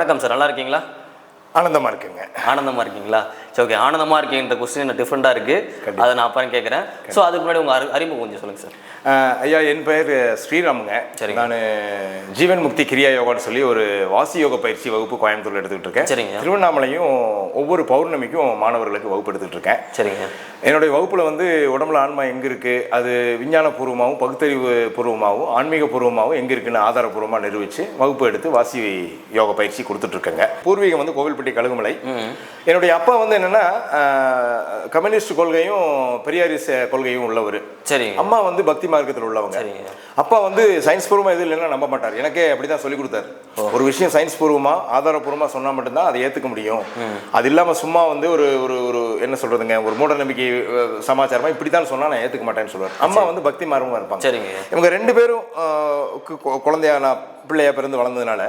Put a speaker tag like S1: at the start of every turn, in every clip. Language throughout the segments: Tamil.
S1: வணக்கம் சார் நல்லா இருக்கீங்களா?
S2: ஆனந்தமா இருக்குங்க.
S1: ஆனந்தமா இருக்கீங்களா? சரி ஓகே ஆனந்தமா இருக்கீங்கன்ற கொஸ்டின் டிஃப்ரெண்டாக இருக்கு. அதை நான் அப்புறம் கேட்குறேன் ஸோ அதுக்கு முன்னாடி உங்க அறி- அறிமுகம் கொஞ்சம் சொல்லுங்க சார்.
S2: ஐயா என் பெயர் ஸ்ரீராமுங்க.
S1: சரிங்க.
S2: நான் ஜீவன் முக்தி கிரியா யோகான்னு சொல்லி ஒரு வாசி யோக பயிற்சி வகுப்பு கோயம்புத்தூர்ல எடுத்துக்கிட்டு இருக்கேன்.
S1: சரிங்க.
S2: திருவண்ணாமலையும் ஒவ்வொரு பௌர்ணமிக்கும் மாணவர்களுக்கு வகுப்பு எடுத்துக்கிட்டு இருக்கேன்.
S1: சரிங்க.
S2: என்னுடைய வகுப்புல வந்து உடம்புல ஆன்மா எங்க இருக்கு? அது விஞ்ஞான பூர்வமாகவும் பகுத்தறிவு பூர்வமாகவும் ஆன்மீக பூர்வமாகவும் எங்க இருக்குன்னு ஆதாரபூர்வமாக நிரூபிச்சு வகுப்பு எடுத்து வாசி யோக பயிற்சி கொடுத்துட்டு இருக்கேங்க பூர்வீகம் வந்து கோவில்பட்டி கழுகுமலை. என்னுடைய அப்பா வந்து என்னன்னா கம்யூனிஸ்ட் கொள்கையும் பெரியாரிச கொள்கையும் உள்ளவர்.
S1: சரிங்க.
S2: அம்மா வந்து பக்தி மார்க்கத்தில் உள்ளவங்க. அப்பா வந்து சயின்ஸ் பூர்வமா எதுவும் இல்லைன்னா நம்ப மாட்டார். எனக்கே அப்படிதான் சொல்லி கொடுத்தாரு. ஒரு விஷயம் சயின்ஸ் பூர்வமா ஆதாரபூர்வமா சொன்னா மட்டும்தான் அதை ஏத்துக்க முடியும். அது இல்லாம சும்மா வந்து ஒரு ஒரு என்ன சொல்றதுங்க ஒரு மூட நம்பிக்கை சமாச்சாரமா? இப்படித்தான் சொன்னா நான் ஏத்துக்க மாட்டேன்னு சொல்லுவார். அம்மா வந்து பக்தி மார்க்கமா இருப்பாங்க.
S1: சரிங்க.
S2: இவங்க ரெண்டு பேரும் குழந்தையா நான் பிள்ளையா பிறந்து வளர்ந்ததுனால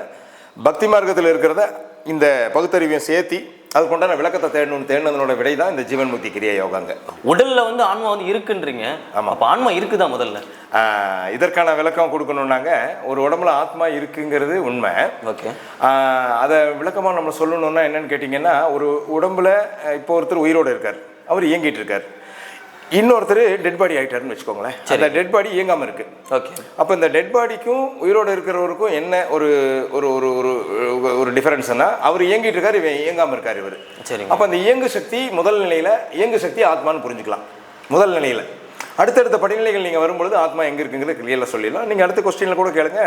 S2: பக்தி மார்க்கத்தில் இருக்கிறத இந்த பகுத்தறிவையும் சேர்த்தி அதுக்கு உண்டான விளக்கத்தை தேடணும்னு தேடினதனோட விடை தான் இந்த ஜீவன் முக்தி கிரியா யோகாங்க.
S1: உடல்ல வந்து ஆன்மா வந்து இருக்குன்றீங்க.
S2: ஆமா.
S1: அப்ப ஆன்மா இருக்குதா முதல்ல?
S2: இதற்கான விளக்கம் கொடுக்கணுன்னாங்க ஒரு உடம்புல ஆத்மா இருக்குங்கிறது உண்மை.
S1: ஓகே.
S2: அதை விளக்கமாக நம்ம சொல்லணும்னா என்னன்னு கேட்டிங்கன்னா ஒரு உடம்புல இப்போ ஒருத்தர் உயிரோடு இருக்கார். அவர் இயங்கிட்டு இருக்கார். இன்னொருத்தர் டெட் பாடி ஆகிட்டாருன்னு வச்சுக்கோங்களேன். அந்த டெட் பாடி இயங்காமல் இருக்கு.
S1: ஓகே.
S2: அப்போ இந்த டெட் பாடிக்கும் உயிரோடு இருக்கிறவருக்கும் என்ன ஒரு ஒரு ஒரு ஒரு ஒரு டிஃபரன்ஸ்னா அவர் இயங்கிட்டு இருக்காரு இவன் இயங்காமல் இருக்கார் இவர்.
S1: சரிங்க.
S2: அப்போ அந்த இயங்கு சக்தி முதல் நிலையில் இயங்கு சக்தி ஆத்மான்னு புரிஞ்சுக்கலாம். முதல் நிலையில். அடுத்தடுத்த படிநிலைகள் நீங்கள் வரும்பொழுது ஆத்மா எங்கே இருக்குங்கிறது கிளியரில் சொல்லிடலாம். நீங்கள் அடுத்த கொஸ்டினில் கூட கேளுங்க.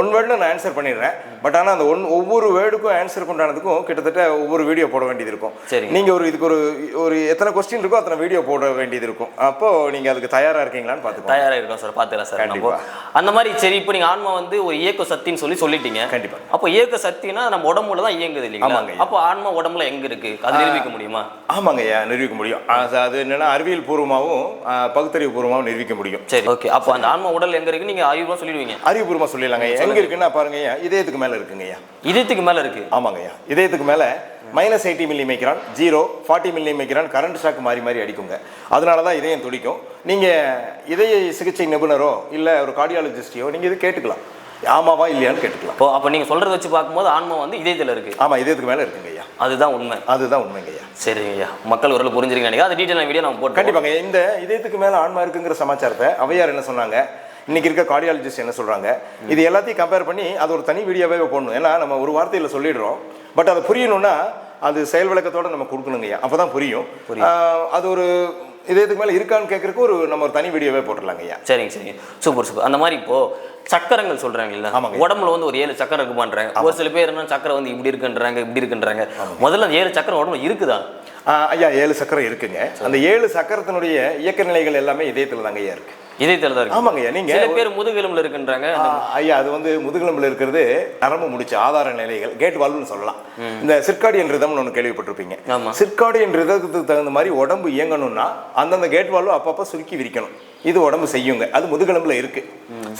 S2: ஒன் வேர்டில் நான் ஆன்சர் பண்ணிடுறேன். பட் ஆனால் அந்த ஒன் ஒவ்வொரு வேர்டுக்கும் ஆன்சர் கொண்டானதுக்கும் கிட்டத்தட்ட ஒவ்வொரு வீடியோ போட வேண்டியது இருக்கும்.
S1: சரிங்க.
S2: நீங்கள் ஒரு இதுக்கு ஒரு ஒரு எத்தனை கொஸ்டின் இருக்கோ அத்தனை வீடியோ போட வேண்டியது இருக்கும். அப்போ நீங்கள் அதுக்கு தயாராக இருக்கீங்களான்னு பார்த்துக்கோங்க.
S1: தயாரா இருக்கோம் சார் பாத்துக்கலாம் சார் நம்ம.
S2: கண்டிப்பா.
S1: அந்த மாதிரி சரி இப்போ நீங்க ஆன்மா வந்து ஒரு இயக்க சக்தின்னு சொல்லி சொல்லிட்டீங்க.
S2: கண்டிப்பா.
S1: அப்போ இயக்க சக்தினா நம்ம உடம்புல தான் இயங்குது இல்லைங்களா. அப்போ ஆன்மா உடம்புல எங்க இருக்கு? அது நிரூபிக்க முடியுமா?
S2: ஆமாங்க ஐயா நிரூபிக்க முடியும். அது என்னன்னா அறிவியல் பூர்வமாகவும் பகுத்தறிவு பூர்வமாகவும் நிரூபிக்க முடியும்.
S1: சரி ஓகே அப்போ அந்த ஆன்மா உடல் எங்க இருக்கு நீங்க அறிவுமா சொல்லிடுவீங்க.
S2: அறிவுபூர்வமாக சொல்லிடலாங்க எங்கே இருக்குன்னா பாருங்க ஐயா இதயத்துக்கு மேலே இருக்குங்க ஐயா.
S1: இதயத்துக்கு மேல இருக்கு.
S2: ஆமாங்க ஐயா. இதயத்துக்கு மேலே minus eighty milli micron zero forty milli micron current shock மாறி மாறி அடிக்குங்க. அதனால தான் இதயம் துடிக்கும். நீங்கள் இதய சிகிச்சை நிபுணரோ இல்லை ஒரு கார்டியாலஜிஸ்டையோ நீங்கள் இது கேட்டுக்கலாம். ஆமாவா இல்லையான்னு கேட்டுக்கலாம்.
S1: இப்போ அப்போ நீங்க சொல்றத வச்சு பார்க்கும்போது ஆன்மா வந்து இதயத்துல இருக்கு.
S2: ஆமாம் இதயத்துக்கு மேலே இருக்குங்க
S1: அதுதான் உண்மை.
S2: அதுதான் உண்மைங்க ஐயா
S1: சரிங்க ஐயா மக்கள் ஓரளவு புரிஞ்சிருக்கீங்க நினைக்கிறேன். அது டீட்டெயில் வீடியோ நம்ம போட்டு
S2: கண்டிப்பாங்க. இந்த இதயத்துக்கு மேலே ஆன்மா இருக்குங்கிற சமாச்சாரத்தை அவையார் என்ன சொன்னாங்க? இன்னைக்கு இருக்க கார்டியாலஜிஸ்ட் என்ன சொல்றாங்க? இது எல்லாத்தையும் கம்பேர் பண்ணி அது ஒரு தனி வீடியோவே போடணும். ஏன்னா நம்ம ஒரு வார்த்தையில் சொல்லிடுறோம். பட் அதை புரியணும்னா அது செயல் விளக்கத்தோட நம்ம கொடுக்கணுங்கய்யா. அப்போ தான் புரியும். அது ஒரு இதயத்துக்கு மேலே இருக்கான்னு கேட்கறதுக்கு ஒரு நம்ம ஒரு தனி வீடியோவே போட்டுடலாங்க ஐயா.
S1: சரிங்க சரிங்க. Super super. அந்த மாதிரி இப்போ சக்கரங்கள் சொல்றாங்க இல்ல
S2: ஆமாங்க.
S1: உடம்புல வந்து ஒரு ஏழு சக்கரம் இருக்கு பண்றாங்க ஒரு சில பேர் என்ன சக்கரம் வந்து இப்படி இருக்குன்றாங்க இப்படி இருக்குன்றாங்க. முதல்ல அந்த ஏழு சக்கரம் உடம்புல இருக்குதா?
S2: ஐயா ஏழு சக்கரம் இருக்குங்க. அந்த ஏழு சக்கரத்தினுடைய இயக்க நிலைகள் எல்லாமே இதயத்தில் தாங்க ஐயா இருக்கு.
S1: இதயத்துல தான் இருக்கு.
S2: ஆமாங்க நீங்க
S1: சில பேர் முதுகெலும்புல இருக்குன்றாங்க.
S2: ஐயா அது வந்து முதுகெலும்புல இருக்கிறது நரம்பு முடிச்ச ஆதார நிலைகள் கேட் வால்வ்னு சொல்லலாம். இந்த சிற்காடியன் ரிதம்னு ஒன்று கேள்விப்பட்டிருப்பீங்க.
S1: ஆமா.
S2: சிற்காடியன் ரிதத்துக்கு தகுந்த மாதிரி உடம்பு இயங்கணும்னா அந்தந்த கேட் வால்வு அப்பப்போ சுருக்கி விரிக்கணும். இது உடம்பு செய்யுங்க. அது முதுகெலும்புல இருக்கு.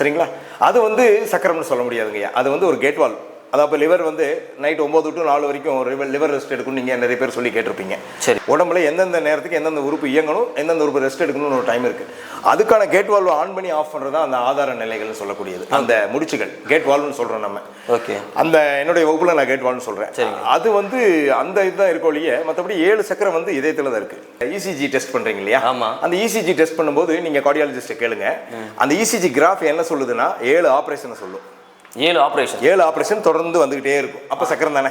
S2: சரிங்களா? அது வந்து சக்கரம்னு சொல்ல முடியாதுங்கய்யா. அது வந்து ஒரு கேட் வால்வ். அதாவது இப்போ லிவர் வந்து நைட் ஒம்பது டு நாலு வரைக்கும் லிவர் ரெஸ்ட் எடுக்கணும் நீங்கள் நிறைய பேர் சொல்லி கேட்டிருப்பீங்க.
S1: சரி.
S2: உடம்புல எந்தெந்த நேரத்துக்கு எந்தெந்த உறுப்பு இயங்கணும் எந்தெந்த உறுப்பு ரெஸ்ட் எடுக்கணும்னு ஒரு டைம் இருக்கு. அதுக்கான கேட் வால்வு ஆன் பண்ணி ஆஃப் பண்ணுறது தான் அந்த ஆதார நிலைகள்னு சொல்லக்கூடியது. அந்த முடிச்சுகள் கேட் வால்வ்னு சொல்கிறோம் நம்ம.
S1: ஓகே
S2: அந்த என்னுடைய வகுப்புல நான் கேட் வால்வ்னு சொல்கிறேன்
S1: சரிங்க.
S2: அது வந்து அந்த இதுதான் இருக்கோ ஒழிய மற்றபடி ஏழு சக்கரம் வந்து இதயத்தில் தான் இருக்கு. இசிஜி டெஸ்ட் பண்றீங்க இல்லையா?
S1: ஆமா.
S2: அந்த இசிஜி டெஸ்ட் பண்ணும்போது நீங்க கார்டியாலஜிஸ்ட்டை கேளுங்க. அந்த இசிஜி கிராஃப் என்ன சொல்லுதுன்னா ஏழு ஆப்ரேஷனை சொல்லும்.
S1: ஏழு ஆபரேஷன்
S2: ஏழு ஆப்ரேஷன் தொடர்ந்து வந்துகிட்டே இருக்கும். அப்ப சக்கரம் தானே?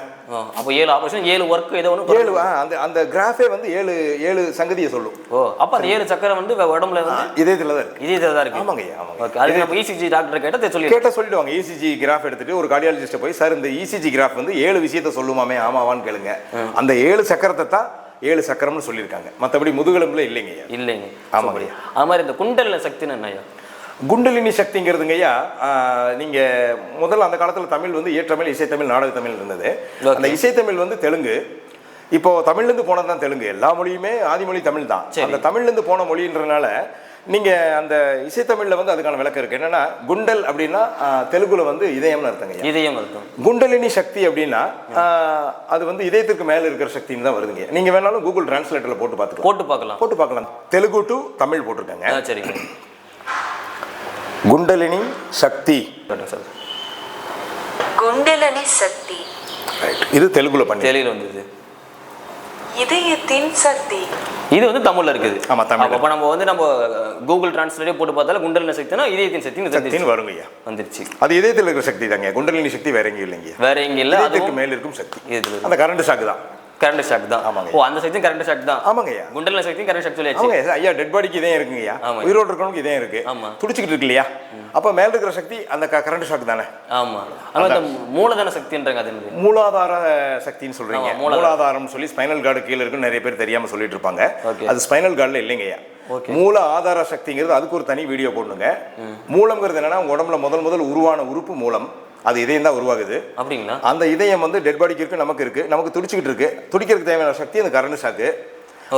S1: அப்போ ஏழு ஆபரேஷன் ஏழு ஒர்க் ஏதோ ஒன்று
S2: ஏழு அந்த அந்த கிராஃபே வந்து ஏழு ஏழு சங்கதியை சொல்லும்.
S1: ஓ அப்போ அந்த ஏழு சக்கரம் வந்து உடம்புல வந்து
S2: இதயத்தில் தான் இருக்கு.
S1: இதயத்துல தான் இருக்கு.
S2: ஆமாங்க
S1: ஓகே அதுக்கு நம்ம இசிஜி டாக்டர் கேட்டால் சொல்லி
S2: கேட்டால் சொல்லிடுவாங்க. இசிஜி கிராஃப் எடுத்துட்டு ஒரு கார்டியாலஜிஸ்ட்டை போய் சார் இந்த இசிஜி கிராஃப் வந்து ஏழு விஷயத்த சொல்லுமாமே ஆமாவான்னு கேளுங்க. அந்த ஏழு சக்கரத்தை தான் ஏழு சக்கரம்னு சொல்லியிருக்காங்க. மற்றபடி முதுகெலும்புல இல்லைங்க
S1: இல்லைங்க.
S2: ஆமாங்க.
S1: அது மாதிரி இந்த குண்டலின சக்தின்னு என்னய்யா?
S2: குண்டலினி சக்திங்கிறதுங்க ஐயா ஆஹ், நீங்க முதல்ல அந்த காலத்துல தமிழ் வந்து ஏற்றமிழ் இசைத்தமிழ் நாடக தமிழ் இருந்தது. அந்த இசைத்தமிழ் வந்து தெலுங்கு. இப்போ தமிழ்ல இருந்து போனது தான் தெலுங்கு. எல்லா மொழியுமே ஆதிமொழி தமிழ் தான். அந்த தமிழ்ல இருந்து போன மொழின்றனால நீங்க அந்த இசைத்தமிழ்ல வந்து அதுக்கான விளக்கம் இருக்கு. என்னன்னா குண்டல் அப்படின்னா தெலுங்குல வந்து இதயம்னு அர்த்தங்க
S1: இதயம் இருக்கும்.
S2: குண்டலினி சக்தி அப்படின்னா அது வந்து இதயத்துக்கு மேல இருக்கிற சக்தின்னு தான் வருதுங்க நீங்க வேணாலும் கூகுள் டிரான்ஸ்லேட்டர்ல போட்டு பார்த்துக்கலாம்.
S1: போட்டு பார்க்கலாம்.
S2: போட்டு பார்க்கலாம். தெலுங்கு டு தமிழ் போட்டிருக்காங்க.
S1: சரிங்க.
S2: குண்டலினி சக்தி.
S1: சார்
S3: குண்டலினி
S2: சக்தி. இது தெலுங்குல பண்ணி
S1: தெலுங்குல வந்தது.
S3: இதயத்தின் சக்தி.
S1: இது வந்து தமிழ்ல இருக்குது.
S2: ஆமா தமிழ்
S1: அப்போ நம்ம வந்து நம்ம கூகுள் டிரான்ஸ்லேட்டே போட்டு பார்த்தாலும் குண்டலினி சக்தினா இதயத்தின் சக்தி
S2: சக்தின்னு ஐயா.
S1: வந்துருச்சு.
S2: அது இதயத்தில் இருக்கிற சக்தி தாங்க குண்டலினி சக்தி வேற எங்கேயும் இல்லைங்க
S1: வேற எங்கேயும் இல்லை. அதுக்கு
S2: மேல இருக்கும் சக்தி. அந்த கரண்ட் சாக்கு தான்.
S1: கரண்ட் ஷாக் தான்.
S2: ஆமாங்க.
S1: ஓ அந்த சக்தியும் கரண்ட் ஷாக் தான்.
S2: ஆமாங்கய்யா
S1: குண்டலின சக்தியும் கரண்ட் ஷாக் சொல்லியாச்சு.
S2: ஆமாங்க. ஐயா டெட் பாடிக்கு இதே இருக்குங்கய்யா. உயிரோடு இருக்கவனுக்கு இதே இருக்கு.
S1: ஆமா.
S2: துடிச்சுக்கிட்டு இருக்கு இல்லையா? அப்ப மேல இருக்கிற சக்தி அந்த கரண்ட் ஷாக் தானே?
S1: ஆமா. ஆனா இந்த மூலதன சக்தின்றாங்க அது
S2: மூலாதார சக்தின்னு சொல்றீங்க.
S1: மூலாதாரம்.
S2: சொல்லி ஸ்பைனல் கார்டு கீழே இருக்குன்னு நிறைய பேர் தெரியாம சொல்லிட்டு இருப்பாங்க. அது ஸ்பைனல் கார்டில் இல்லைங்கய்யா. மூல ஆதார சக்திங்கிறது அதுக்கு ஒரு தனி வீடியோ போடணுங்க. மூலம்ங்கிறது என்னன்னா உடம்புல முதல் முதல் உருவான உறுப்பு மூலம் அது இதயம் தான் உருவாகுது.
S1: அப்படிங்களா?
S2: அந்த இதயம் வந்து டெட் பாடிக்கு இருக்கு நமக்கு இருக்கு நமக்கு துடிச்சுக்கிட்டு இருக்கு. துடிக்கிறதுக்கு தேவையான சக்தி அந்த கரண்ட் ஷாக்கு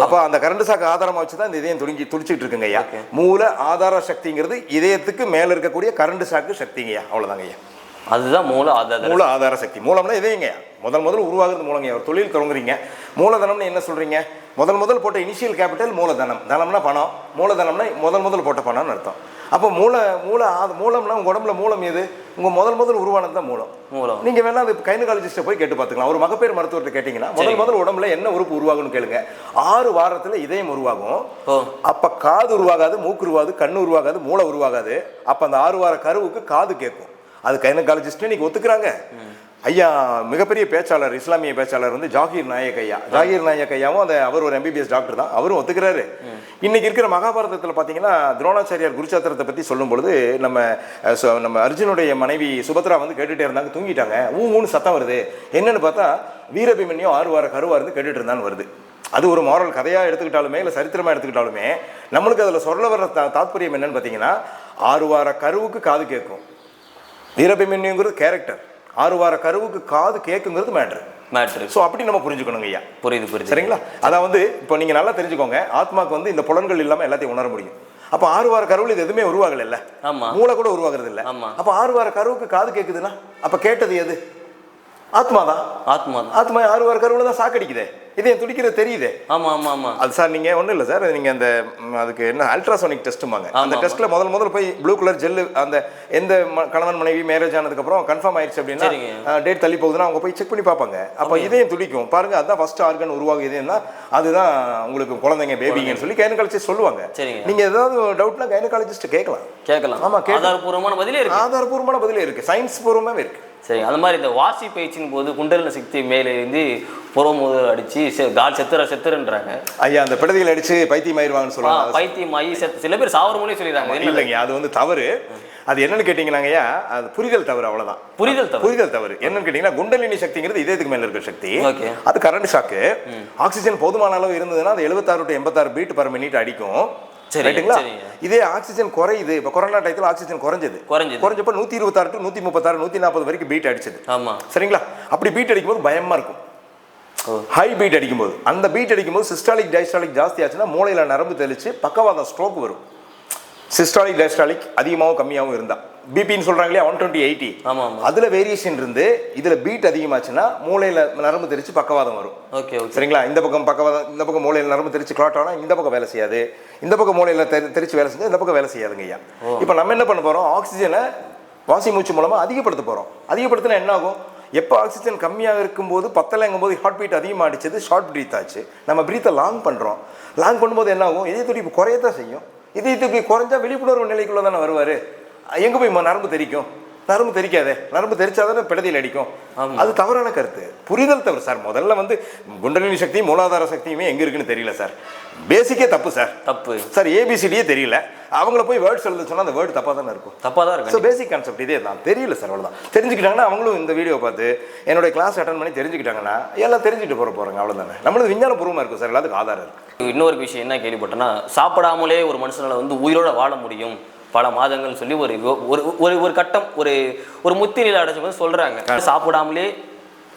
S2: அப்போ அந்த கரண்ட் ஷாக் ஆதாரமா வச்சு தான் இந்த இதயம் துடிக்கி துடிச்சிட்டு இருக்குங்க ஐயா மூல ஆதார சக்திங்கிறது இதயத்துக்கு மேல இருக்கக்கூடிய கரண்ட் ஷாக்கு சக்திங்கய்யா அவ்வளவுதாங்க ஐயா.
S1: அதுதான் மூல ஆதார
S2: மூல ஆதார சக்தி. மூலம்னா இதயங்க முதல் முதல் உருவாகுறது மூலங்க ஒரு தொழில் தொடங்குறீங்க. மூலதனம்னு என்ன சொல்றீங்க? முதல் முதல் போட்ட இனிஷியல் கேபிட்டல் மூலதனம். தனம்னா பணம். மூலதனம்னா முதல் முதல் போட்ட பணம்னு அர்த்தம். அப்போ மூல மூல ஆத- மூலம்னா உங்க உடம்புல மூலம் எது? உங்க முதல் முதல் உருவானது தான் மூலம்
S1: மூலம்
S2: நீங்க வேணா அது கைனகாலஜிஸ்ட்டை போய் கேட்டு பார்த்துக்கலாம். ஒரு மகப்பேறு மருத்துவர்கிட்ட கேட்டீங்கன்னா முதல் முதல் உடம்புல என்ன உறுப்பு உருவாகும்னு கேளுங்க. ஆறு வாரத்துல இதயம் உருவாகும். அப்ப காது உருவாகாது மூக்கு உருவாது கண்ணு உருவாகாது மூளை உருவாகாது. அப்ப அந்த ஆறு வார கருவுக்கு காது கேட்கும். அது கைனகாலஜிஸ்ட் இன்னைக்கு ஒத்துக்கிறாங்க. ஐயா மிகப்பெரிய பேச்சாளர் இஸ்லாமிய பேச்சாளர் வந்து ஜாகீர் நாயக் ஐயா. ஜாகீர் நாயக் ஐயாவும் அந்த அவர் ஒரு எம்பிபிஎஸ் டாக்டர் தான். அவரும் ஒத்துக்கிறாரு. இன்னைக்கு இருக்கிற மகாபாரதத்தில் பார்த்தீங்கன்னா துரோணாச்சாரியார் குருச்சாத்திரத்தை பற்றி சொல்லும்பொழுது நம்ம நம்ம அர்ஜுனுடைய மனைவி சுபத்ரா வந்து கேட்டுகிட்டே இருந்தாங்க தூங்கிட்டாங்க. ஊ மூணு சத்தம் வருது. என்னன்னு பார்த்தா வீரபிமன்யும் ஆறு வார கருவா இருந்து கேட்டுட்டு இருந்தான்னு வருது. அது ஒரு மாரல் கதையாக எடுத்துக்கிட்டாலுமே இல்லை சரித்திரமாக எடுத்துக்கிட்டாலுமே நம்மளுக்கு அதில் சொல்ல வர்ற தா தாத்பரியம் என்னன்னு பார்த்தீங்கன்னா ஆறு வார கருவுக்கு காது கேட்கும். வீரபிமன்யுங்கிறது கேரக்டர் ஆறு வார கருவுக்கு காது கேட்குங்கிறது மேட்ரு
S1: மேட்ரு
S2: ஸோ அப்படி நம்ம புரிஞ்சுக்கணுங்க ஐயா.
S1: புரியுது புரியுது.
S2: சரிங்களா? அதான் வந்து இப்போ நீங்கள் நல்லா தெரிஞ்சுக்கோங்க ஆத்மாக்கு வந்து இந்த புலன்கள் இல்லாமல் எல்லாத்தையும் உணர முடியும். அப்போ ஆறு வார கருவில் இது எதுவுமே உருவாகல இல்ல
S1: ஆமா.
S2: மூளை கூட உருவாகிறது இல்ல
S1: ஆமா.
S2: அப்போ ஆறு வார கருவுக்கு காது கேட்குதுன்னா அப்போ கேட்டது எது? ஆத்மா தான்
S1: ஆத்மா. தான்
S2: ஆத்மா ஆறு வார கருவில் தான் சாக்கடிக்குதே. இது என் துடிக்கிறது தெரியுதே.
S1: ஆமா ஆமா ஆமா.
S2: அது சார் நீங்க ஒன்றும் இல்லை சார். நீங்க அந்த அதுக்கு என்ன அல்ட்ராசோனிக் டெஸ்ட்டுமாங்க அந்த. டெஸ்ட்ல முதல் முதல்ல போய் ப்ளூ கலர் ஜெல்லு அந்த எந்த கணவன் மனைவி மேரேஜ் ஆனதுக்கு அப்புறம் கன்ஃபார்ம் ஆயிடுச்சு அப்படின்னா. டேட் தள்ளி போகுதுன்னா அவங்க போய் செக் பண்ணி பார்ப்பாங்க. அப்போ இதயம் துடிக்கும். பாருங்க அதுதான் ஃபர்ஸ்ட் ஆர்கன் உருவாகும் இதயம்னா அதுதான் உங்களுக்கு குழந்தைங்க பேபிங்கன்னு சொல்லி கைனகாலஜிஸ்ட் சொல்லுவாங்க. நீங்க ஏதாவது டவுட்னா கைனகாலஜிஸ்ட் கேட்கலாம்.
S1: கேட்கலாம்.
S2: ஆமா.
S1: ஆதாரபூர்வமான பதிலே இருக்கு.
S2: ஆதாரபூர்வமான பதிலே இருக்கு. சயின்ஸ் பூர்வமாவே இருக்கு.
S1: சரி அந்த மாதிரி இந்த வாசி பயிற்சியின் போது குண்டலின சக்தி மேலே இருந்து புறம் முதல் அடிச்சு கால் செத்துற செத்துறன்றாங்க.
S2: ஐயா அந்த பிடதிகள் அடிச்சு பைத்தியம் ஆயிருவாங்கன்னு
S1: ஆ,
S2: சொல்லுவாங்க.
S1: பைத்தியமாயி செத்து சில பேர் சாவர மொழி சொல்லிடுறாங்க.
S2: இல்லைங்க அது வந்து தவறு. அது என்னன்னு கேட்டீங்கன்னாங்கய்யா அது புரிதல் தவறு அவ்வளவுதான்.
S1: புரிதல் தவிர
S2: புரிதல் தவறு. என்னன்னு கேட்டீங்கன்னா குண்டலினி சக்திங்கிறது இதயத்துக்கு மேல இருக்கிற சக்தி. அது கரண்ட் ஷாக்கு ஆக்சிஜன் போதுமான அளவு இருந்ததுன்னா அது 76 டு எண்பத்தாறு பீட் பர் மினிட் அடிக்கும். ரைட்டுங்களா. இதே ஆக்சிஜன் குறையுது. இப்போ கொரோனா டயத்தில் ஆக்சிஜன் குறைஞ்சது.
S1: குறைஞ்சது.
S2: குறைஞ்சப்ப நூத்தி இருபத்தாறு டு நூத்தி முப்பத்தாறு நூத்தி நாற்பது வரைக்கும் பீட் அடிச்சது.
S1: ஆமா.
S2: சரிங்களா? அப்படி பீட் அடிக்கும்போது பயமா இருக்கும். ஹை பீட் அடிக்கும்போது. அந்த பீட் அடிக்கும்போது சிஸ்டாலிக் டைஸ்டாலிக் ஜாஸ்தி ஆச்சுன்னா மூளையில நரம்பு தெளிச்சு பக்கவாதம் ஸ்ட்ரோக் வரும். சிஸ்டாலிக் டைஸ்டாலிக் அதிகமாகவும் கம்மியாகவும் இருந்தா. பிபின்னு சொல்றாங்க இல்லையா ஒன் டுவெண்ட்டி எயிட்டி
S1: ஆமா ஆமா.
S2: அதுல வேரியேஷன் இருந்து இதுல பீட் அதிகமாச்சுன்னா மூளையில நரம்பு தெரிச்சு பக்கவாதம் வரும்.
S1: ஓகே
S2: சரிங்களா? இந்த பக்கம் பக்கவாதம் இந்த பக்கம் மூளையில நரம்பு தெரிச்சு கிளாட் ஆனா இந்த பக்கம் வேலை செய்யாது. இந்த பக்கம் மூளையில தெரி தெரிச்சு வேலை செஞ்சா இந்த பக்கம் வேலை செய்யாதுங்க ஐயா. இப்போ நம்ம என்ன பண்ண போறோம்? ஆக்சிஜனை வாசி மூச்சு மூலமா அதிகப்படுத்த போறோம். அதிகப்படுத்தினா என்ன ஆகும்? எப்போ ஆக்சிஜன் கம்மியாக இருக்கும்போது பத்தலைங்கும் போது ஹார்ட் பீட் அதிகமாக அடிச்சது ஷார்ட் பிரீத் ஆச்சு. நம்ம பிரீத்தை லாங் பண்ணுறோம் லாங் பண்ணும்போது என்ன ஆகும்? இதய துடிப்பு குறையத்தான் செய்யும். இதய துடிப்பு குறைஞ்சா விழிப்புணர்வு நிலைக்குள்ள தானே வருவார். எங்கே போய் நரம்பு தெரிக்கும்? நரம்பு தெரிக்காதே? நரம்பு தெரிச்சாதானே பிடதியில் அடிக்கும். அது தவறான கருத்து. புரிதல் தவறு சார். முதல்ல வந்து குண்டலினி சக்தியும் மூலாதார சக்தியுமே எங்க இருக்குன்னு தெரியல சார். பேசிக்கே தப்பு சார்.
S1: தப்பு.
S2: சார் ஏபிசிடியே தெரியல. அவங்கள போய் வேர்ட்ஸ் எழுத சொன்னா அந்த வேர்டு தப்பா தானே இருக்கும்.
S1: தப்பா தான்
S2: ஸோ
S1: இருக்கு
S2: பேசிக் கான்செப்ட் இதே தான். தெரியல சார் அவ்வளோதான் தெரிஞ்சுக்கிட்டாங்கன்னா அவங்களும் இந்த வீடியோ பார்த்து என்னுடைய கிளாஸ் அட்டன் பண்ணி தெரிஞ்சுக்கிட்டாங்கன்னா எல்லாம் தெரிஞ்சுட்டு போற போறாங்க அவ்வளோதானே நம்மளது விஞ்ஞான பூர்வமாக இருக்கும் சார். எல்லாத்துக்கும் ஆதாரம் இருக்கு.
S1: இன்னொரு விஷயம் என்ன கேள்விப்பட்டேன்னா சாப்பிடாமலே ஒரு மனுஷனால வந்து உயிரோட வாழ முடியும். பல மாதங்கள் சொல்லி ஒரு ஒரு ஒரு ஒரு கட்டம் ஒரு ஒரு முத்தி நிலை அடைஞ்ச போது சொல்றாங்க. சாப்பிடாமலே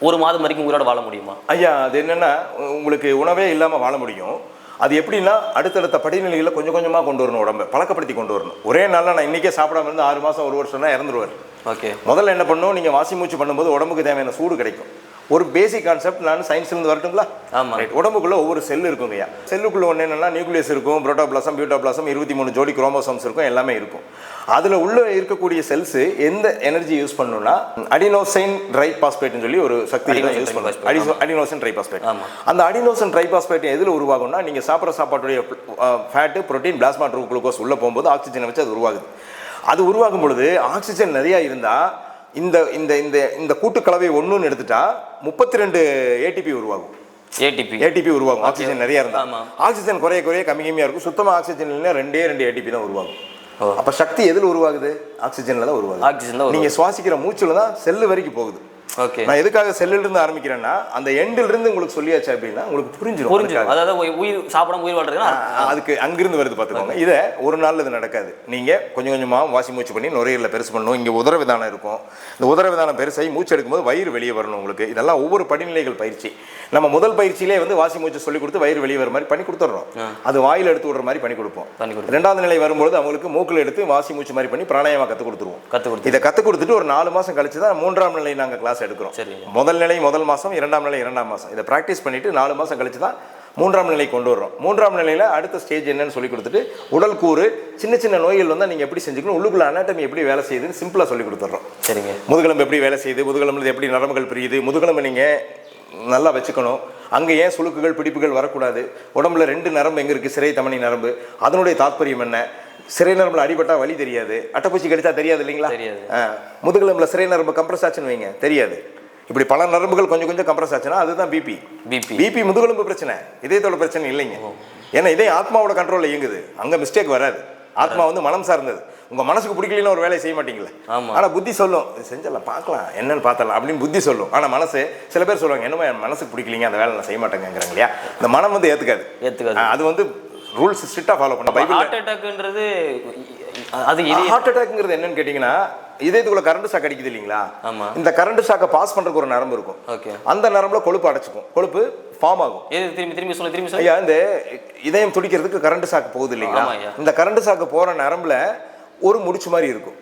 S1: ஒரு மாதம் வரைக்கும் உயிரோட வாழ முடியுமா?
S2: ஐயா அது என்னன்னா உங்களுக்கு உணவே இல்லாமல் வாழ முடியும். அது எப்படின்னா அடுத்தடுத்த படிநிலைகளை கொஞ்சம் கொஞ்சமாக கொண்டு வரணும் உடம்பை பழக்கப்படுத்தி கொண்டு வரணும். ஒரே நாளில் நான் இன்னைக்கே சாப்பிடாம இருந்து ஆறு மாதம் ஒரு வருஷம்னா இறந்துருவார்
S1: ஓகே.
S2: முதல்ல என்ன பண்ணணும் நீங்கள் வாசி மூச்சு பண்ணும்போது உடம்புக்கு தேவையான சூடு கிடைக்கும். ஒரு பேசிக் கான்செப்ட் நான் சயின்ஸ்லேருந்து வரட்டுங்களா?
S1: ஆமா.
S2: ரைட் உடம்புக்குள்ள ஒவ்வொரு செல் இருக்குங்கய்யா செல்லுக்குள்ள ஒன்று என்னன்னா நியூக்ளியஸ் இருக்கும் புரோட்டோபிளாசம் பியூட்டோபிளாசம் இருபத்தி மூணு ஜோடி குரோமோசோம்ஸ் இருக்கும் எல்லாமே இருக்கும். அதில் உள்ள இருக்கக்கூடிய செல்ஸ் எந்த எனர்ஜி யூஸ் பண்ணணும்னா அடினோசைன் ட்ரை பாஸ்பேட்னு சொல்லி ஒரு சக்தி use
S1: triphosphate,
S2: adenosine triphosphate. அந்த அடினோசன் ட்ரை பாஸ்பேட் எதில் உருவாகும்னா நீங்கள் சாப்பிட்ற சாப்பாட்டுடைய ஃபேட்டு புரோட்டீன் பிளாஸ்மா குளுக்கோஸ் உள்ளே போகும்போது ஆக்சிஜனை வச்சு அது உருவாகுது. அது உருவாகும் பொழுது ஆக்சிஜன் நிறையா இருந்தால் இந்த இந்த இந்த இந்த கூட்டுக்கலவை ஒன்றுன்னு எடுத்துட்டா முப்பத்தி ரெண்டு ஏடிபி உருவாகும்.
S1: ஏடிபி
S2: ஏடிபி உருவாகும். ஆக்சிஜன் நிறைய இருந்தா. ஆக்சிஜன் குறைய குறைய கம்மி கம்மியா இருக்கும். சுத்தமா ஆக்சிஜன் இல்லைன்னா ரெண்டே ரெண்டு ஏடிபி தான் உருவாகும். அப்ப சக்தி எதுல உருவாகுது? ஆக்சிஜன்ல தான் உருவாகுது.
S1: ஆக்சிஜன் தான்
S2: நீங்க சுவாசிக்கிற மூச்சுல தான் செல்லு வரைக்கும் போகுது.
S1: ஓகே
S2: நான் எதுக்காக செல்லில் இருந்து ஆரம்பிக்கிறேன்னா அந்த எண்டில் இருந்து உங்களுக்கு சொல்லியாச்சு அப்படின்னா உங்களுக்கு புரிஞ்சிடும் அதுக்காக.
S1: அதாவது உயி- உயிர் சாப்பிடாம உயிர் வாழ்றதுன்னா
S2: அதுக்கு அங்கிருந்து வருது பார்த்துக்கோங்க. இதை ஒரு நாள்ல இது நடக்காது. நீங்க கொஞ்சம் கொஞ்சமா வாசி மூச்சு பண்ணி நுரையீரல பெருசு பண்ணணும். இங்க உதரவிதானம் இருக்கும். இந்த உதரவிதானம் பெருசாகி மூச்சு எடுக்கும்போது வயிறு வெளியே வரணும் உங்களுக்கு. இதெல்லாம் ஒவ்வொரு படிநிலைகள் பயிற்சி. நம்ம முதல் பயிற்சியிலே வந்து வாசி மூச்சு சொல்லி கொடுத்து வயிறு வெளியே வர மாதிரி பண்ணி கொடுத்துட்றோம். அது வாயில் எடுத்து விடுற மாதிரி பண்ணி கொடுப்போம். ரெண்டாவது நிலை வரும்பொழுது அவங்களுக்கு மூக்கில் எடுத்து வாசி மூச்சு மாதிரி பண்ணி பிராணாயமா கற்றுக் கொடுத்துருவோம்.
S1: கத்து கொடுத்து
S2: இதை கற்றுக் கொடுத்துட்டு ஒரு நாலு மாசம் கழிச்சு தான் மூன்றாம் நிலை நாங்கள் கிளாஸ் எடுக்கிறோம்.
S1: சரிங்க.
S2: முதல் நிலை முதல் மாசம் இரண்டாம் நிலை இரண்டாம் மாசம். இதை ப்ராக்டிஸ் பண்ணிட்டு நாலு மாசம் கழிச்சு தான் மூன்றாம் நிலை கொண்டு வர்றோம். மூன்றாம் நிலையில அடுத்த ஸ்டேஜ் என்னன்னு சொல்லி கொடுத்துட்டு உடல் கூறு சின்ன சின்ன நோய்கள் வந்தால் நீங்க எப்படி செஞ்சுக்கணும் உள்ளுக்குள்ள அனாட்டமி எப்படி வேலை செய்யுதுன்னு சிம்பிளா சொல்லி கொடுத்துட்றோம்.
S1: சரிங்க.
S2: முதுகெலும்பு எப்படி வேலை செய்யுது முதுகெலும்புல எப்படி நரம்புகள் பிரியுது முதுகெலும்பு நீங்க நல்லா வச்சுக்கணும். அங்கே ஏன் சுளுக்குகள் பிடிப்புகள் வரக்கூடாது? உடம்புல ரெண்டு நரம்பு எங்க இருக்கு? சிறை தமனி நரம்பு. அதனுடைய தாத்பரியம் என்ன? சிறை நரம்புல அடிபட்டா வலி தெரியாது. அட்டைப்பூச்சி கடிச்சா தெரியாது இல்லைங்களா?
S1: தெரியாது.
S2: முதுகெலும்புல சிறை நரம்பு கம்ப்ரஸ் ஆச்சுன்னு வைங்க. தெரியாது. இப்படி பல நரம்புகள் கொஞ்சம் கொஞ்சம் கம்ப்ரஸ் ஆச்சுன்னா அதுதான் பிபி
S1: பிபி
S2: பிபி முதுகெலும்பு பிரச்சனை. இதயத்தோட பிரச்சனை இல்லைங்க. ஏன்னா இதயம் ஆத்மாவோட கண்ட்ரோல்ல இயங்குது. அங்க மிஸ்டேக் வராது. ஆத்மா வந்து மனம் சார்ந்தது. உங்க மனசுக்கு பிடிக்கலன்னு ஒரு வேலையை செய்ய மாட்டீங்களே.
S1: ஆமா.
S2: ஆனா புத்தி சொல்லும். இது செஞ்சிடலாம் பார்க்கலாம். என்னன்னு பார்த்தலாம் அப்படின்னு புத்தி சொல்லும். ஆனா மனசு சில பேர் சொல்லுவாங்க என்னமோ என் மனசுக்கு பிடிக்கலீங்க அந்த வேலை நான் செய்ய மாட்டேங்கிறாங்க இல்லையா இந்த மனம் வந்து ஏத்துக்காது.
S1: ஏத்துக்காது.
S2: ஆ, அது வந்து ரூல்ஸ் ஸ்ட்ரிக்டா ஃபாலோ பண்ண. பைபிள்
S1: ஹார்ட் அட்டாக்ன்றது அது இது
S2: ஹார்ட் அட்டாக்ங்கிறது என்னன்னு கேட்டிங்கன்னா இதயத்துக்குள்ள கரண்ட் ஷாக் அடிக்குது இல்லைங்களா?
S1: ஆமா.
S2: இந்த கரண்ட் ஷாக்கை பாஸ் பண்றதுக்கு ஒரு நரம்பு இருக்கும்.
S1: ஓகே.
S2: அந்த நரம்புல கொழுப்பு அடைச்சிக்கும். கொழுப்பு ஃபார்ம் ஆகும்.
S1: திரும்பி திரும்பி சொல்ல திரும்பி சொல்ல.
S2: ஐயா இந்த இதயம் துடிக்கிறதுக்கு கரண்ட் ஷாக் போகுது இல்லைங்களா. இந்த கரண்ட் ஷாக்கு போற நரம்புல ஒரு முடிச்சு மாதிரி இருக்கும்.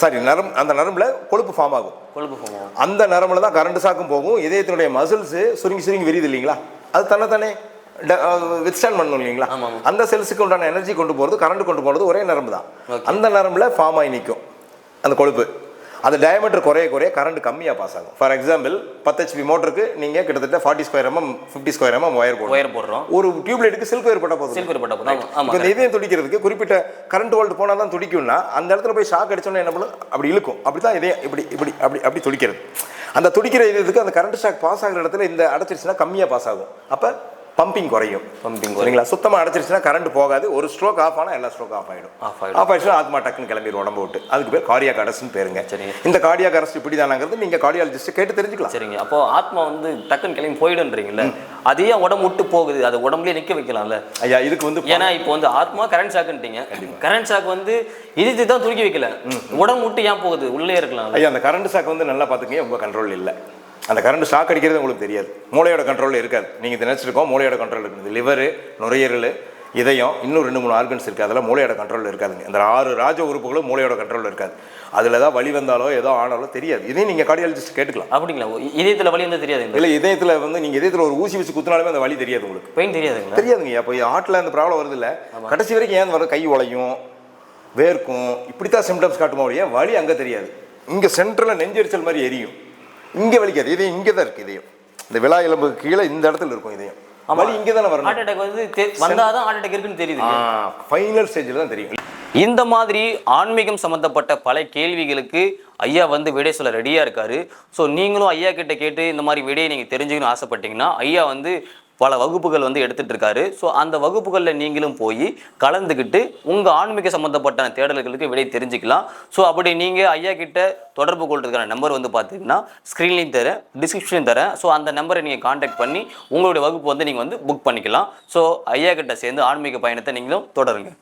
S2: சாரி நரம்பு அந்த நரம்புல கொழுப்பு ஃபார்ம் ஆகும்.
S1: கொழுப்பு போவோம்
S2: அந்த நரம்புல தான் கரண்ட் ஷாக்கும் போகும். இதயத்தினுடைய மசில்ஸ் சுருங்கி சுருங்கி விரியுது இல்லைங்களா? அது தன்னைத்தானே வித்ஸ்டாண்ட் பண்ணணும் இல்லைங்களா. அந்த செல்ஸுக்கு உண்டான எனர்ஜி கொண்டு போகிறது கரண்ட் கொண்டு போகிறது ஒரே நரம்பு தான். அந்த நரம்புல ஃபார்ம் ஆகி நிற்கும் அந்த கொழுப்பு. அது டயமீட்டர் குறைய குறைய கரண்ட் கம்மியாக பாஸ் ஆகும். ஃபார் எக்ஸாம்பிள் பத்து ஹெச்பி மோட்டருக்கு நீங்கள் கிட்டத்தட்ட forty square mm fifty square mm wire போடும்
S1: ஒயர் போடுறோம்.
S2: ஒரு டியூப்லைட்டுக்கு சில்க் ஒயர் போட்டால் போதும்.
S1: சில்க் போட்ட போதும். ஆமா
S2: இப்போ இந்த இதயம் துடிக்கிறதுக்கு குறிப்பிட்ட கரண்ட் வோல்ட் போனால் தான் துடிக்கும்னா அந்த இடத்துல போய் ஷாக் அடிச்சோன்னா என்ன பண்ணும்? அப்படி இழுக்கும். அப்படி தான் இதயம் இப்படி இப்படி அப்படி அப்படி துடிக்கிறது. அந்த துடிக்கிற இதுக்கு அந்த கரண்ட் ஷாக் பாஸ் ஆகிற இடத்துல இந்த அடைச்சிருச்சுன்னா கம்மியாக பாஸ் ஆகும். அப்போ பம்பிங் குறையும்.
S1: Pumping
S2: சரிங்களா? சுத்தமாக அடைச்சிருச்சுன்னா கரண்ட் போகாது. ஒரு ஸ்ட்ரோக் ஆஃப் ஆனால் எல்லா ஸ்ட்ரோக் ஆஃப் ஆகிடும்
S1: Off ஆயிடும்.
S2: ஆஃப் ஆயிடுச்சுன்னா ஆத்மா டக்குன்னு கிளம்பிடும் உடம்பு விட்டு. அதுக்கு பேர் கார்டியாக் அரெஸ்ட்னு பேருங்க.
S1: சரிங்க.
S2: இந்த கார்டியாக் அரெஸ்ட் இப்படி தானாங்கிறது நீங்கள் கார்டியாலஜிஸ்ட் கேட்டு தெரிஞ்சுக்கலாம்.
S1: சரிங்க. அப்போ ஆத்மா வந்து டக்குன்னு கிளம்பி போயிடுன்றீங்கல்ல அது உடம்பு விட்டு போகுது. அது உடம்புலயே நிக்க வைக்கலாம்ல.
S2: ஐயா இதுக்கு வந்து
S1: ஏன்னா இப்போ வந்து ஆத்மா கரண்ட் ஷாக்குன்ட்டீங்க கரண்ட் ஷாக் வந்து இது தான் துடிக்க வைக்கல. உடம்பு விட்டு ஏன் போகுது? உள்ளே இருக்கலாம்.
S2: ஐயா அந்த கரண்ட் ஷாக் வந்து நல்லா பார்த்துக்கங்க. உங்கள் கண்ட்ரோல் இல்லை. அந்த கரண்ட் ஷாக் அடிக்கிறது உங்களுக்கு தெரியாது. மூளையோட கண்ட்ரோல் இருக்காது. நீங்கள் நினச்சிருக்கோம் மூளையோட கண்ட்ரோல் இருக்குது. லிவர் நுரையீரல் இதயம் இன்னும் ரெண்டு மூணு ஆர்கன்ஸ் இருக்குது அதெல்லாம் மூளையோட கண்ட்ரோல் இருக்காதுங்க. இந்த ஆறு ராஜ உறுப்புகளும் மூளையோட கண்ட்ரோல் இருக்காது. அதில் ஏதாவது வலி வந்தாலோ ஏதோ ஆனாலோ தெரியாது. இதையும் நீங்கள் கார்டியாலஜிஸ்ட் கேட்டுக்கலாம்.
S1: அப்படிங்களா? இதயத்துல வலி வந்து தெரியாதுங்களா
S2: இல்லை இதயத்தில் வந்து நீங்கள் இதயத்தில் ஒரு ஊசி வச்சு குத்துனாலுமே அந்த வலி தெரியாது உங்களுக்கு.
S1: பெயின் தெரியாதுங்களா?
S2: தெரியாதுங்க. அப்போ ஹார்ட்டில் அந்த ப்ராப்ளம் வருது இல்லை. கடைசி வரைக்கும் ஏன் வரும் கை உழையும் வேர்க்கும்? இப்படித்தான் சிம்டம்ஸ் காட்டுமா வலி அங்கே தெரியாது. இங்கே சென்டரில் நெஞ்செரிச்சல் மாதிரி எரியும். இங்கே வலிக்காது. இதயம் இங்கே தான் இருக்குது இதயம். இந்த விழா எலும்புக்கு கீழே இந்த இடத்துல இருக்கும் இதயம். வலி இங்கே தானே வரணும்.
S1: ஹார்ட் அட்டாக் வந்து தெ- வந்தாதான் ஹார்ட் அட்டாக் இருக்குன்னு தெரியுது.
S2: ஃபைனல் ஸ்டேஜில் தான் தெரியும்.
S1: இந்த மாதிரி ஆன்மீகம் சம்பந்தப்பட்ட பல கேள்விகளுக்கு ஐயா வந்து விடை சொல்ல ரெடியாக இருக்காரு. ஸோ நீங்களும் ஐயா கிட்ட கேட்டு இந்த மாதிரி விடையை நீங்கள் தெரிஞ்சுக்கணும்னு ஆசைப்பட்டீங்கன்னா ஐயா வந்து பல வகுப்புகள் வந்து எடுத்துட்டு இருக்காரு ஸோ அந்த வகுப்புகளில் நீங்களும் போய் கலந்துக்கிட்டு உங்கள் ஆன்மீக சம்மந்தப்பட்ட தேடல்களுக்கு விடை தெரிஞ்சுக்கலாம். ஸோ அப்படி நீங்கள் ஐயா கிட்ட தொடர்பு கொள்றதுக்கான நம்பர் வந்து பார்த்தீங்கன்னா ஸ்க்ரீன்லையும் தரேன் டிஸ்கிரிப்ஷன் தரேன். ஸோ அந்த நம்பரை நீங்கள் காண்டாக்ட் பண்ணி உங்களுடைய வகுப்பு வந்து நீங்கள் வந்து புக் பண்ணிக்கலாம். ஸோ ஐயா கிட்ட சேர்ந்து ஆன்மீக பயணத்தை நீங்களும் தொடருங்க.